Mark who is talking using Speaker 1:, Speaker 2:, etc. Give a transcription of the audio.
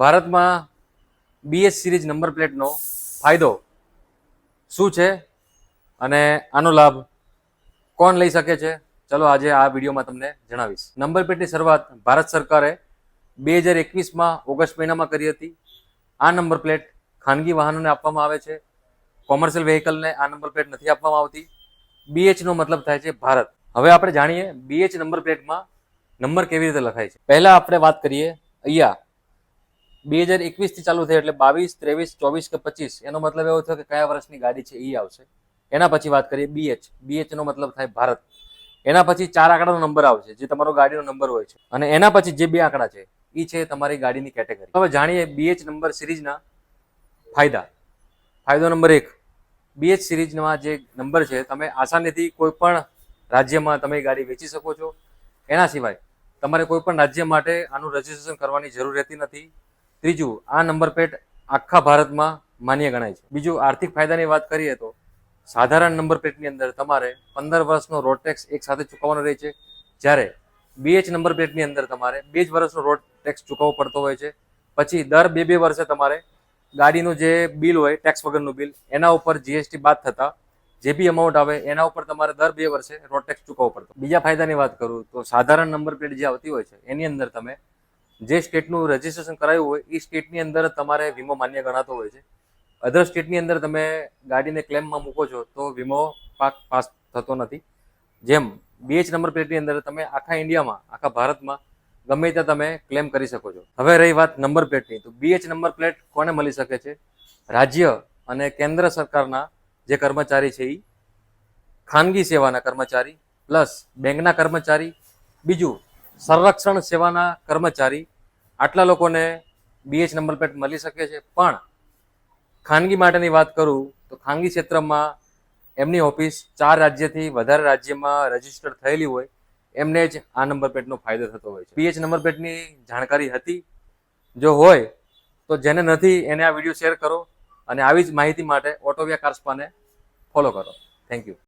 Speaker 1: ભારતમાં BS series number પ્લેટનો ફાયદો શું છે અને આનો લાભ કોણ લઈ શકે છે? ચલો આજે આ વિડીયોમાં તમને જણાવીશ. નંબર પ્લેટની શરૂઆત ભારત સરકારે બે હજાર એકવીસમાં ઓગસ્ટ મહિનામાં કરી હતી. આ નંબર પ્લેટ ખાનગી વાહનોને આપવામાં આવે છે. કોમર્શિયલ વેહિકલને આ નંબર પ્લેટ નથી આપવામાં આવતી. બીએચનો મતલબ થાય છે ભારત. હવે આપણે જાણીએ બીએચ નંબર પ્લેટમાં નંબર કેવી રીતે લખાય છે. પહેલાં આપણે વાત કરીએ અહીંયા બે હજાર એકવીસથી ચાલુ થઈ એટલે બાવીસ, ત્રેવીસ, ચોવીસ કે પચીસ, એનો મતલબ એવો થયો કે કયા વર્ષની ગાડી છે એ આવશે. એના પછી વાત કરીએ બીએચ બીએચ નો મતલબ થાય ભારત. એના પછી ચાર આંકડાનો નંબર આવશે, જે તમારો ગાડીનો નંબર હોય છે. અને એના પછી જે બે આંકડા છે એ છે તમારી ગાડીની કેટેગરી. હવે જાણીએ બીએચ નંબર સિરીઝના ફાયદા. ફાયદો નંબર એક બીએચ સિરીઝમાં જે નંબર છે, તમે આસાનીથી કોઈ પણ રાજ્યમાં તમે ગાડી વેચી શકો છો. એના સિવાય તમારે કોઈ પણ રાજ્ય માટે આનું રજિસ્ટ્રેશન કરવાની જરૂર રહેતી નથી. ત્રીજું, આ નંબર પ્લેટ આખા ભારતમાં માન્ય ગણાય છે. બીજું, આર્થિક ફાયદાની વાત કરીએ તો સાધારણ નંબર પ્લેટની અંદર તમારે પંદર વર્ષનો રોડ ટેક્સ એક સાથે ચૂકવવાનો રહે છે. જ્યારે બીએચ નંબર પ્લેટની અંદર તમારે બે જ વર્ષનો રોડ ટેક્સ ચૂકવવો પડતો હોય છે. પછી દર બે બે વર્ષે તમારે ગાડીનું જે બિલ હોય, ટેક્સ વગરનું બિલ, એના ઉપર જીએસટી બાદ થતા જે બી અમાઉન્ટ આવે, એના ઉપર તમારે દર બે વર્ષે રોડ ટેક્સ ચૂકવવો પડતો. બીજા ફાયદાની વાત કરું તો સાધારણ નંબર પ્લેટ જે આવતી હોય છે, એની અંદર તમે જે સ્ટેટનું રજીસ્ટ્રેશન કરાયું હોય એ સ્ટેટની અંદર તમારે વીમો માન્ય ગણાતો હોય છે. અધર સ્ટેટની અંદર તમે ગાડીને ક્લેમમાં મૂકો છો, તો વીમો પાક પાસ થતો નથી. જેમ બીએચ નંબર પ્લેટની અંદર તમે આખા ઇન્ડિયામાં, આખા ભારતમાં ગમે ત્યાં તમે ક્લેમ કરી શકો છો. હવે રહી વાત નંબર પ્લેટની તો બીએચ નંબર પ્લેટ કોને મળી શકે છે? રાજ્ય અને કેન્દ્ર સરકારના જે કર્મચારી છે એ ખાનગી સેવાના કર્મચારી, પ્લસ બેંકના કર્મચારી, બીજું સંરક્ષણ સેવાના કર્મચારી આટલા લોકોને બીએચ નંબર પ્લેટ મળી શકે છે. પણ ખાનગી માટેની વાત કરું તો ખાનગી ક્ષેત્રમાં એમની ઓફિસ ચાર રાજ્યથી વધારે રાજ્યમાં રજિસ્ટર થયેલી હોય, એમને જ આ નંબર પ્લેટનો ફાયદો થતો હોય છે. બીએચ નંબર પ્લેટની જાણકારી હતી. જો હોય તો જેને નથી એને આ વીડિયો શેર કરો અને આવી જ માહિતી માટે ઓટોવિયા કાર્સ્પાને ફોલો કરો. Thank you